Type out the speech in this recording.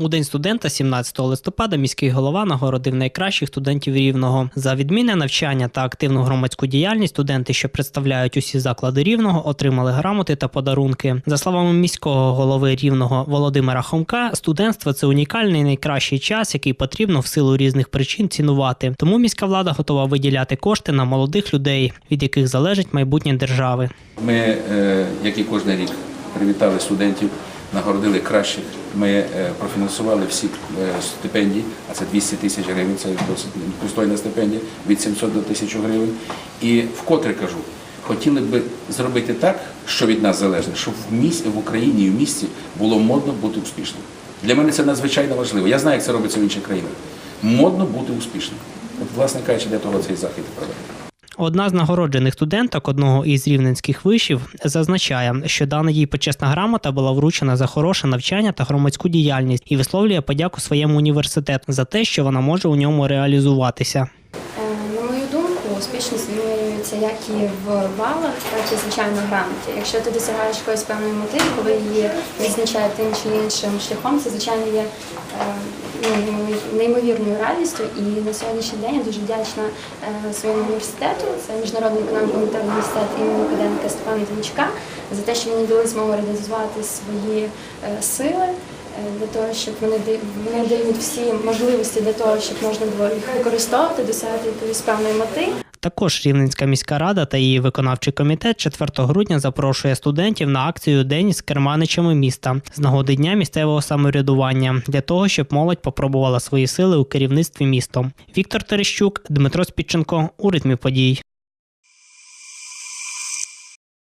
У день студента, 17 листопада, міський голова нагородив найкращих студентів рівного за відмінне навчання та активну громадську діяльність. Студенти, що представляють усі заклади рівного, отримали грамоти та подарунки. За словами міського голови рівного Володимира Хомка, студентство це унікальний найкращий час, який потрібно в силу різних причин цінувати. Тому міська влада готова виділяти кошти на молодих людей, від яких залежить майбутнє держави. Ми, е, як і кожен рік, привітали студентів, нагородили кращих. Ми е, профінансували всі е, стипендії, а це 200 тисяч гривень, це досить пристойна стипендія, від 700 до 1000 гривень. І вкотре кажу, хотіли б зробити так, що від нас залежить, щоб в місті, в Україні і в місті було модно бути успішним. Для мене це надзвичайно важливо. Я знаю, як це робиться в інших країнах. Модно бути успішним. От, власне кажучи, для того цей захід проведений. Одна з нагороджених студенток одного із рівненських вишів зазначає, що дана їй почесна грамота була вручена за хороше навчання та громадську діяльність і висловлює подяку своєму університету за те, що вона може у ньому реалізуватися. Е, На мою думку, успішність вимірюється як і в балах, так і звичайно в грамоті. Якщо ти досягаєш якоїсь певної мети, коли її відзначають тим чи іншим шляхом, це звичайно є е, неймовірною радістю. І на сьогоднішній день я дуже вдячна е, своєму університету, це міжнародний економіко-монетарний університет імені академіка Степана Тимчука, за те, що мені дали змогу реалізувати свої е, сили. е, Для того, щоб вони вони дають всі можливості для того, щоб можна було їх використовувати, досягати якоїсь певної мети. Також Рівненська міська рада та її виконавчий комітет 4 грудня запрошує студентів на акцію День з керманичами міста з нагоди дня місцевого самоврядування для того, щоб молодь попробувала свої сили у керівництві містом. Віктор Терещук, Дмитро Спідченко у ритмі подій.